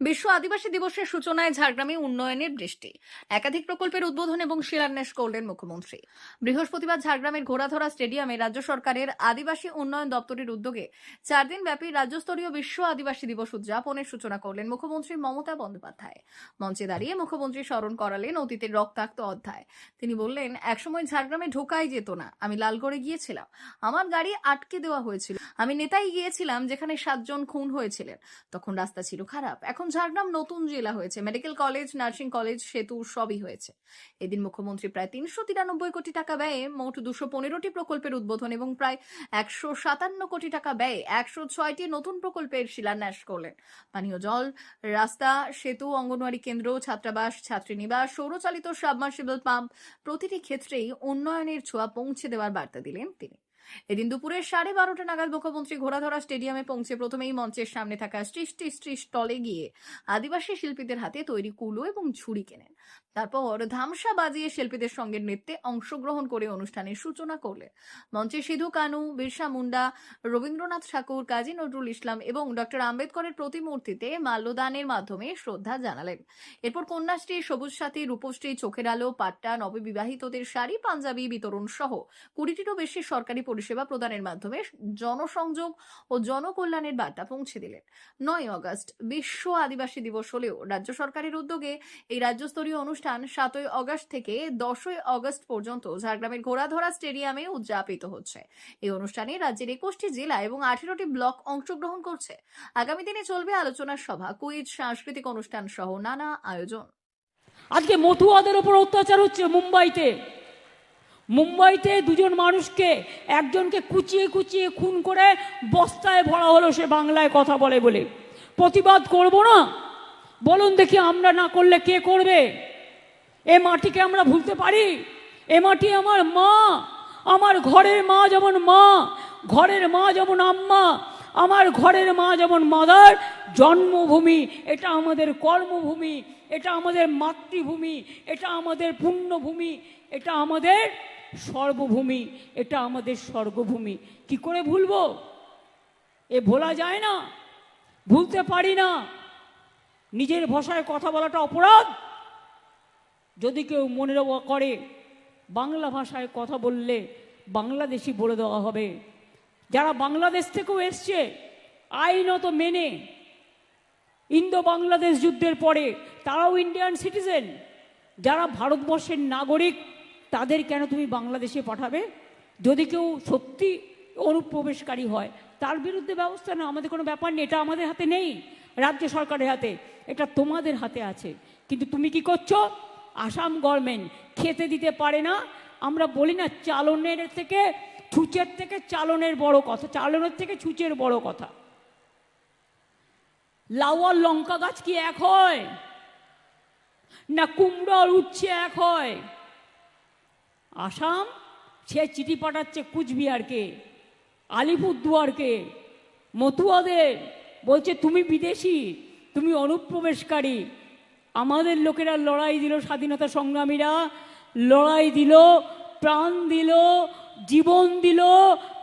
বিশ্ব আদিবাসী দিবসের সূচনায় ঝাড়গ্রামে উন্নয়নের দৃষ্টি। একাধিক প্রকল্পের উদ্বোধন এবং শিলান্যাস করলেন মুখ্যমন্ত্রী। বৃহস্পতিবার ঝাড়গ্রামের ঘোড়াধরা স্টেডিয়ামে রাজ্য সরকারের আদিবাসী উন্নয়ন দপ্তরের উদ্যোগে চার দিন ব্যাপী রাজ্যস্তরীয় বিশ্ব আদিবাসী দিবস উদযাপনের সূচনা করলেন মুখ্যমন্ত্রী মমতা বন্দ্যোপাধ্যায়। মঞ্চে দাঁড়িয়ে মুখ্যমন্ত্রী স্মরণ করালেন অতীতের রক্তাক্ত অধ্যায়। তিনি বললেন, একসময় ঝাড়গ্রামে ঢোকাই যেত না। আমি লালগড়ে গিয়েছিলাম। আমার গাড়ি আটকে দেওয়া হয়েছিল। আমি নেতাই গিয়েছিলাম যেখানে সাতজন খুন হয়েছিলেন। তখন রাস্তা ছিল খারাপ। এখন ঝাড়গ্রাম নতুন জেলা হয়েছে। মেডিকেল কলেজ, নার্সিং কলেজ, সেতু সবই হয়েছে। এদিন মুখ্যমন্ত্রী প্রায় তিনশো তিরানব্বই কোটি টাকা ব্যয়ে মোট দুশো পনেরোটি প্রকল্পের উদ্বোধন এবং প্রায় একশো সাতান্ন কোটি টাকা ব্যয়ে একশো ছয়টি নতুন প্রকল্পের শিলান্যাস করলেন। পানীয় জল, রাস্তা, সেতু, অঙ্গনওয়াড়ি কেন্দ্র, ছাত্রাবাস, ছাত্রীনিবাস, সৌরচালিত সাবমার্সিবল পাম্প প্রতিটি ক্ষেত্রেই উন্নয়নের ছোঁয়া পৌঁছে দেওয়ার বার্তা দিলেন তিনি। এদিন দুপুরে সাড়ে বারোটা নাগাদ মুখ্যমন্ত্রী ঘোড়াধরা স্টেডিয়ামে পৌঁছে প্রথমেই মঞ্চের সামনে থাকা সৃষ্টি স্ত্রী স্টলে গিয়ে আদিবাসী শিল্পীদের হাতে তৈরি কুলো এবং ঝুড়ি কেনেন। তারপর ধামসা বাজিয়ে শিল্পীদের সঙ্গে নৃত্যে অংশগ্রহণ করে অনুষ্ঠানের সূচনা করলেন। মঞ্চে সিধু কানু, বিরসা মুন্ডা, রবীন্দ্রনাথ ঠাকুর, কাজী নজরুল ইসলাম এবং ডক্টর আম্বেদকরের প্রতিমূর্তিতে মাল্যদানের মাধ্যমে শ্রদ্ধা জানালেন। এরপর কন্যাশ্রী, সবুজ সাথী, রূপশ্রী, চোখের আলো, পাট্টা, নববিবাহিতদের শাড়ি, পাঞ্জাবি, বিতরণ সহ কুড়িটিরও বেশি সরকারি পরিষেবা প্রদানের মাধ্যমে জনসংযোগ ও জনকল্যাণের বার্তা পৌঁছে দিলেন। নয় অগস্ট, বিশ্ব আদিবাসী দিবস হলেও রাজ্য সরকারের উদ্যোগে এই রাজ্যস্তরীয় অনুষ্ঠান সাতই অগস্ট থেকে দশই অগস্ট পর্যন্ত ঝাড়গ্রামের ঘোড়াধরা স্টেডিয়ামে উদযাপিত হচ্ছে। এই অনুষ্ঠানে রাজ্যের একুশটি জেলা এবং আঠেরোটি ব্লক অংশগ্রহণ করছে। আগামী দিনে চলবে আলোচনা সভা, কুইজ, সাংস্কৃতিক অনুষ্ঠান সহ নানা আয়োজন। আজকে মতুয়াদের ওপর অত্যাচার হচ্ছে মুম্বাইতে। মুম্বাইতে দুজন মানুষকে, একজনকে কুচিয়ে কুচিয়ে খুন করে বস্তায় ভরা হলো সে বাংলায় কথা বলে বলে। প্রতিবাদ করব না? বলুন দেখি আমরা না করলে কে করবে? এ মাটিকে আমরা ভুলতে পারি? এ মাটি আমার মা। আমার ঘরের মা যেমন মা, ঘরের মা যেমন আম্মা, আমার ঘরের মা যেমন মাদার। জন্মভূমি, এটা আমাদের কর্মভূমি। এটা আমাদের মাতৃভূমি, এটা আমাদের পুণ্যভূমি, এটা আমাদের সর্বভূমি, এটা আমাদের স্বর্গভূমি। কি করে ভুলবো? এ ভোলা যায় না, ভুলতে পারি না। নিজের ভাষায় কথা বলাটা অপরাধ। যদি কেউ মনে করে, বাংলা ভাষায় কথা বললে বাংলাদেশি বলে দেওয়া হবে। যারা বাংলাদেশ থেকেও এসছে, আইনত মেনে ইন্দো বাংলাদেশ যুদ্ধের পরে তারাও ইন্ডিয়ান সিটিজেন যারা ভারতবর্ষের নাগরিক, তাদের কেন তুমি বাংলাদেশে পাঠাবে? যদি কেউ সত্যি অনুপ্রবেশকারী হয়, তার বিরুদ্ধে ব্যবস্থা না আমাদের কোনো ব্যাপার নেই, এটা আমাদের হাতে নেই, রাজ্য সরকারের হাতে। এটা তোমাদের হাতে আছে। কিন্তু তুমি কি করছ? আসাম গভর্নমেন্ট খেতে দিতে পারে না। আমরা বলি না চালনের থেকে ছুচের থেকে চালনের বড় কথা, চালনের থেকে ছুচের বড় কথা। লাউ আর লঙ্কা গাছ কি এক হয়? না কুমড়ো আর উচ্ছে এক হয়। আসাম, সে চিঠি পাঠাচ্ছে কুচবিহারকে, আলিপুরদুয়ারকে, মতুয়াদের, বলছে, তুমি বিদেশি, তুমি অনুপ্রবেশকারী। আমাদের লোকেরা লড়াই দিল স্বাধীনতা সংগ্রামীরা, লড়াই দিল, প্রাণ দিল, জীবন দিল,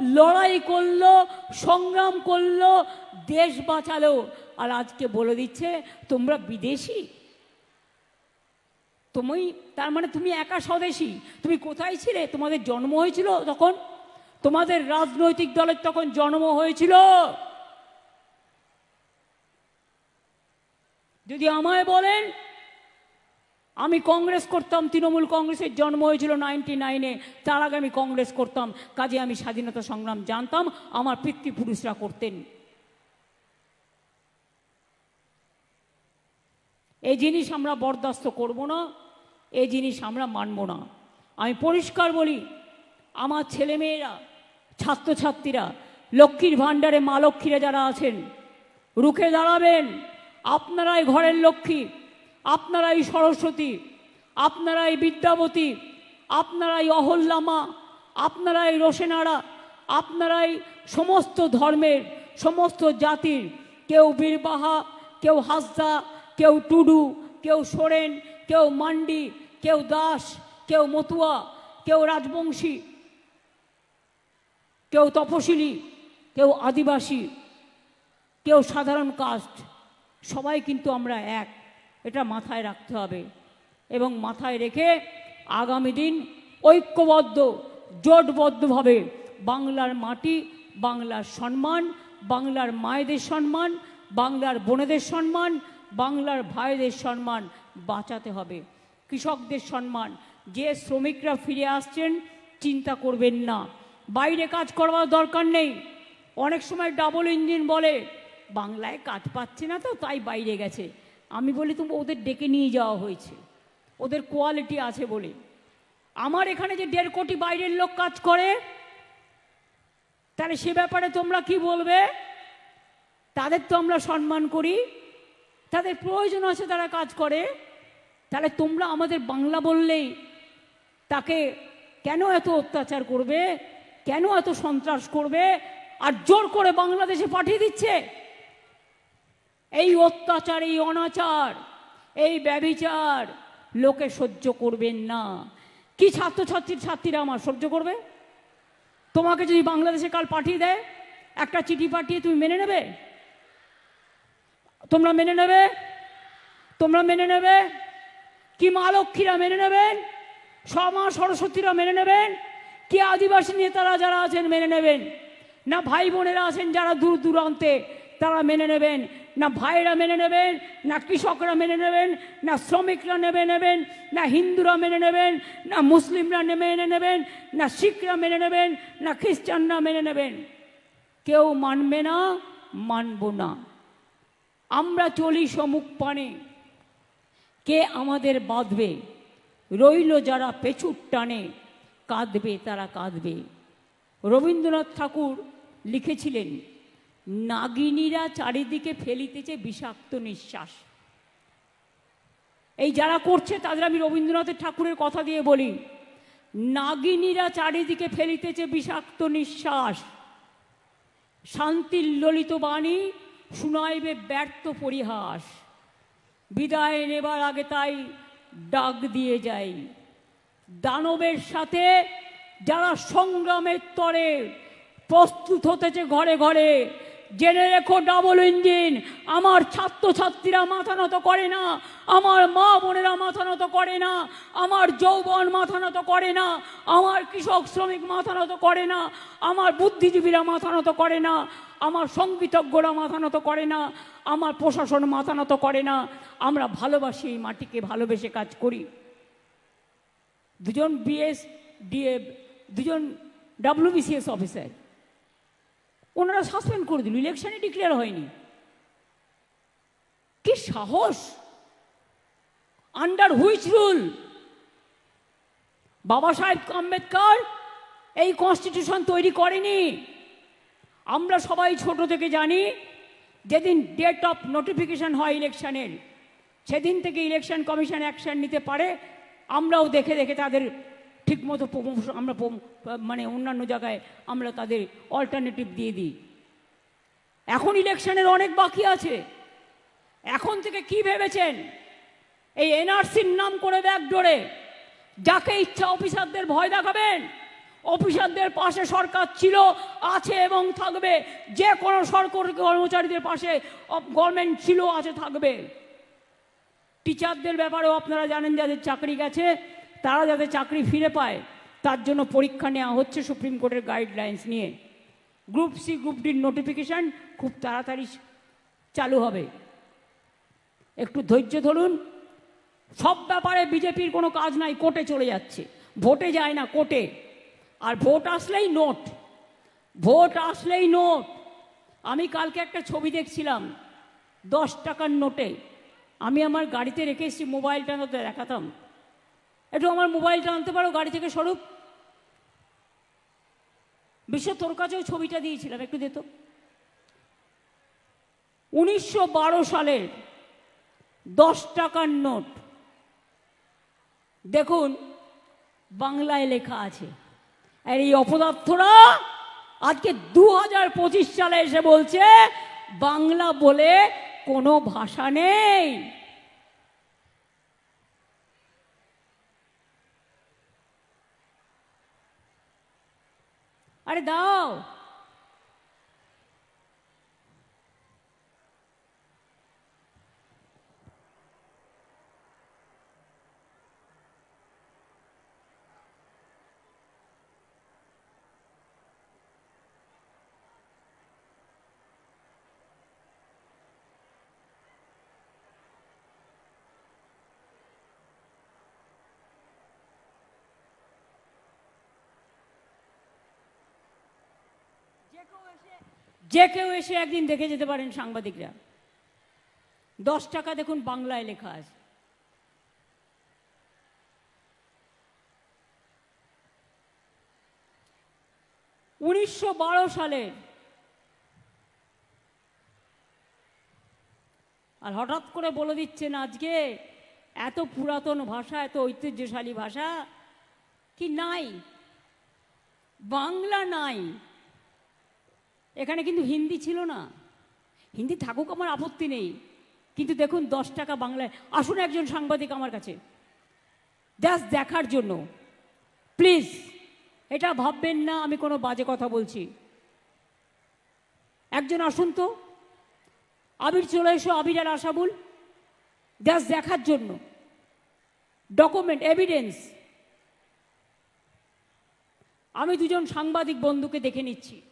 লড়াই করল, সংগ্রাম করল, দেশ বাঁচালো। আর আজকে বলে দিচ্ছে, তোমরা বিদেশি? তুমি তার মানে তুমি একা স্বদেশী। তুমি কোথায় ছিলে? তোমাদের জন্ম হয়েছিল তখন? তোমাদের রাজনৈতিক দলের তখন জন্ম হয়েছিল। যদি আমায় বলেন, আমি কংগ্রেস করতাম, তৃণমূল কংগ্রেসের জন্ম হয়েছিল নাইনটি নাইনে। তার আগে আমি কংগ্রেস করতাম। কাজে আমি স্বাধীনতা সংগ্রাম জানতাম। আমার পিতৃপুরুষরা করতেন। এই জিনিস আমরা বরদাস্ত করব না। এই জিনিস আমরা মানব না। আমি পরিষ্কার বলি, আমার ছেলেমেয়েরা, ছাত্রছাত্রীরা, লক্ষ্মীর ভাণ্ডারে মা লক্ষ্মীরা যারা আছেন, রুখে দাঁড়াবেন, আপনারাই ঘরের লক্ষ্মী, আপনারাই সরস্বতী, আপনারাই বিদ্যাবতী, আপনারাই অহল্লামা আপনারাই রোশেনারা আপনারাই সমস্ত ধর্মের, সমস্ত জাতির, কেউ বীরবাহা, কেউ হাসদা, কেউ টুডু, কেউ সোরেন, কেউ মান্ডি কেউ দাস, কেউ মতুয়া, কেউ রাজবংশী, কেউ তপশিলি, কেউ আদিবাসী, কেউ সাধারণ কাস্ট, সবাই কিন্তু আমরা এক। এটা মাথায় রাখতে হবে এবং মাথায় রেখে আগামী দিন ঐক্যবদ্ধ, জোটবদ্ধভাবে বাংলার মাটি, বাংলার সম্মান, বাংলার মায়েদের সম্মান, বাংলার বোনেদের সম্মান, বাংলার ভাইদের সম্মান বাঁচাতে হবে। কৃষকদের সম্মান। যে শ্রমিকরা ফিরে আসছেন, চিন্তা করবেন না। বাইরে কাজ করবার দরকার নেই। অনেক সময় ডাবল ইঞ্জিন বলে, বাংলায় কাজ পাচ্ছে না তো, তাই বাইরে গেছে। আমি বলি, তুমি ওদের ডেকে নিয়ে যাওয়া হয়েছে। ওদের কোয়ালিটি আছে বলে। আমার এখানে যে দেড় কোটি বাইরের লোক কাজ করে, তাহলে সে ব্যাপারে তোমরা কি বলবে? তাদের তো আমরা সম্মান করি। তাদের প্রয়োজন আছে তারা কাজ করে। তাহলে তোমরা আমাদের বাংলা বললেই তাকে কেন এত অত্যাচার করবে? কেন এত সন্ত্রাস করবে? আর জোর করে বাংলাদেশে পাঠিয়ে দিচ্ছে? এই অত্যাচার, এই অনাচার, এই ব্যভিচার লোকে সহ্য করবেন না। কি ছাত্রছাত্রীর ছাত্রীরা আমার সহ্য করবে? তোমাকে যদি বাংলাদেশে কাল পাঠিয়ে দেয়, একটা চিঠি পাঠিয়ে তুমি মেনে নেবে? তোমরা মেনে নেবে? তোমরা মেনে নেবে? কি মা লক্ষ্মীরা মেনে নেবেন মা সরস্বতীরা মেনে নেবেন কি আদিবাসী নেতারা যারা আছেন মেনে নেবেন না ভাই বোনেরা আছেন যারা দূর দূরান্তে তারা মেনে নেবেন না ভাইরা মেনে নেবেন না কৃষকরা মেনে নেবেন না শ্রমিকরা নেবে নেবেন না হিন্দুরা মেনে নেবেন না মুসলিমরা মেনে নেবেন না শিখরা মেনে নেবেন না খ্রিস্টানরা মেনে নেবেন কেউ মানবে না মানব না আমরা চলি সমুখ পানে কে আমাদের বাঁধবে? রইল যারা পেছুর টানে, কাঁদবে তারা কাঁদবে। রবীন্দ্রনাথ ঠাকুর লিখেছিলেন, নাগিনীরা চারিদিকে ফেলিতেছে বিষাক্ত নিঃশ্বাস। এই যারা করছে, তাদের আমি রবীন্দ্রনাথের ঠাকুরের কথা দিয়ে বলি, নাগিনীরা চারিদিকে ফেলিতেছে বিষাক্ত নিঃশ্বাস। শান্তির ললিত বাণী শুনাইবে ব্যর্থ পরিহাস। বিদায় নেবার আগে তাই ডাক দিয়ে যাই। দানবের সাথে যারা সংগ্রামের তরে প্রস্তুত হতেছে ঘরে ঘরে জেনে রেখো ডাবল ইঞ্জিন আমার ছাত্রছাত্রীরা মাথা নত করে না। আমার মা বোনেরা মাথা নত করে না। আমার যৌবন মাথা নত করে না। আমার কৃষক শ্রমিক মাথা নত করে না। আমার বুদ্ধিজীবীরা মাথা নত করে না। আমার সঙ্গীতজ্ঞরা মাথা নত করে না। আমার প্রশাসন মাথা নত করে না। আমরা ভালোবাসি এই মাটিকে, ভালোবেসে কাজ করি। দুজন বিএস ডিএ দুজন ডাব্লিউবিসিএস অফিসার ওনারা সাসপেন্ড করে দিল ইলেকশনে ডিক্লেয়ার হয়নি। কি সাহস? আন্ডার হুইচ রুল বাবা সাহেব আম্বেদকর, এই কনস্টিটিউশন তৈরি করেনি। আমরা সবাই ছোট থেকে জানি, যেদিন ডেট অফ নোটিফিকেশন হয় ইলেকশনের সেদিন থেকে ইলেকশন কমিশন অ্যাকশন নিতে পারে, আমরাও দেখে দেখে তাদের ঠিকমতো প্রমোশন আমরা মানে অন্যান্য জায়গায় আমরা তাদের অল্টারনেটিভ দিয়ে দিই। এখন ইলেকশনের অনেক বাকি আছে। এখন থেকে কি ভেবেছেন? এই এনআরসির নাম করে ব্যাগ ডোরে যাকে ইচ্ছা অফিসারদের ভয় দেখাবেন, অফিসারদের পাশে সরকার ছিল, আছে এবং থাকবে। যে কোনো সরকারি কর্মচারীদের পাশে গভর্নমেন্ট ছিল, আছে, থাকবে। টিচারদের ব্যাপারেও আপনারা জানেন যাদের চাকরি গেছে তারা যাতে চাকরি ফিরে পায়, তার জন্য পরীক্ষা নেওয়া হচ্ছে সুপ্রিম কোর্টের গাইডলাইন্স নিয়ে। গ্রুপ সি গ্রুপ ডির নোটিফিকেশান খুব তাড়াতাড়ি চালু হবে। একটু ধৈর্য ধরুন, সব ব্যাপারে বিজেপির কোনো কাজ নাই, কোর্টে চলে যাচ্ছে। ভোটে যায় না কোর্টে। আর ভোট আসলেই নোট। ভোট আসলেই নোট। আমি কালকে একটা ছবি দেখছিলাম, দশ টাকার নোটে। আমি আমার গাড়িতে রেখে এসেছি, মোবাইলটা দেখাতাম। একটু আমার মোবাইলটা আনতে পারো, গাড়ি থেকে স্বরূপ বিশ্ব তোর কাছেও ছবিটা দিয়েছিলাম, একটু দে তো। উনিশশো সালের দশ টাকার নোট। দেখুন, বাংলায় লেখা আছে। আর এই অপদার্থরা আজকে দু হাজার পঁচিশ সালে এসে বলছে, বাংলা বলে কোনো ভাষা নেই। আরে দাও যে কেউ এসে একদিন দেখে যেতে পারেন সাংবাদিকরা। দশ টাকা দেখুন বাংলায় লেখা আছে। উনিশশো সালের আর হঠাৎ করে বলে দিচ্ছেন আজকে এত পুরাতন ভাষা, এত ঐতিহ্যশালী ভাষা কি নাই? বাংলা নাই। এখানে কিন্তু হিন্দি ছিল না। হিন্দি থাকুক আমার আপত্তি নেই। কিন্তু দেখুন, দশ টাকা বাংলায়। আসুন একজন সাংবাদিক আমার কাছে। জাস্ট দেখার জন্য। প্লিজ, এটা ভাববেন না, আমি কোনো বাজে কথা বলছি। একজন আসুন তো। আবির, চলে এসো। আবির আর আশাবুল। জাস্ট দেখার জন্য। ডকুমেন্ট এভিডেন্স আমি দুজন সাংবাদিক বন্ধুকে দেখে নিচ্ছি।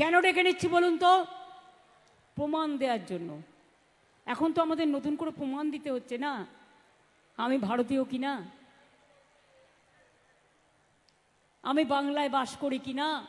কেন ডেকে নিচ্ছি বলুন তো? প্রমাণ দেওয়ার জন্য। এখন তো আমাদের নতুন করে প্রমাণ দিতে হচ্ছে না? আমি ভারতীয় কি না? আমি বাংলায় বাস করি কিনা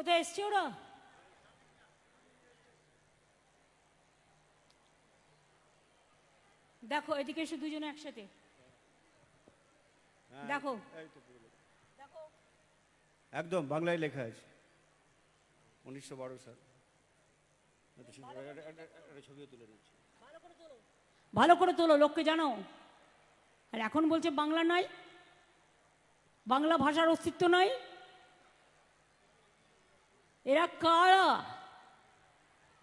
কোথায় এসছে ওরা দেখো এদিকে এসে দুজনে একসাথে। দেখো। একদম বাংলায় লেখা আছে। উনিশশো বারো সাল। ছবিও তুলে নিচ্ছি। ভালো করে তোলো লোককে জানো। আর এখন বলছে বাংলা নাই বাংলা ভাষার অস্তিত্ব নাই। এরা কারা?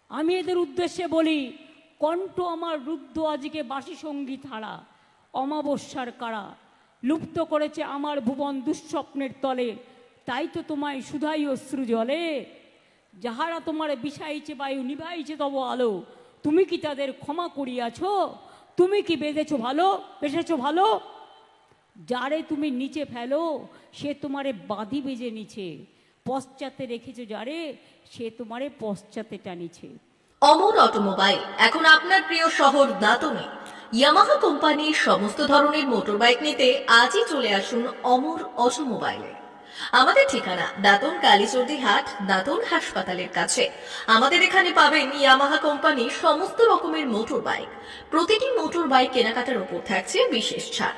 আমি এদের উদ্দেশ্যে বলি, কণ্ঠ আমার রুদ্ধ আজকে বাসি সংগীত হারা অমাবস্যার কারা? লুপ্ত করেছে আমার ভুবন দুঃস্বপ্নের তলে, তাই তো তোমায় সুধাই অশ্রু জলে। যাহারা তোমার বিষাইছে বায়ু নিভাইছে তব আলো, তুমি কি তাদের ক্ষমা করিয়াছ? তুমি কি বেঁধেছ ভালো বেঁধেছো ভালো? যারে তুমি নিচে ফেলো, সে তোমারে বাঁধি বেজে নিছে। পশ্চাতে রেখেছো যারে সে তোমারে পশ্চাতে টানিছে। অমর অটোমোবাইল, এখন আপনার প্রিয় শহর দাতনে ইয়ামাহা কোম্পানির সমস্ত ধরনের মোটরবাইক নিতে আজই চলে আসুন অমর অটোমোবাইলে। আমাদের ঠিকানা দাতন কালীচর্দি হাট, দাতন হাসপাতালের কাছে। আমাদের এখানে পাবেন ইয়ামাহা কোম্পানির সমস্ত রকমের মোটর বাইক প্রতিটি মোটর বাইক কেনাকাটার উপর থাকছে বিশেষ ছাড়।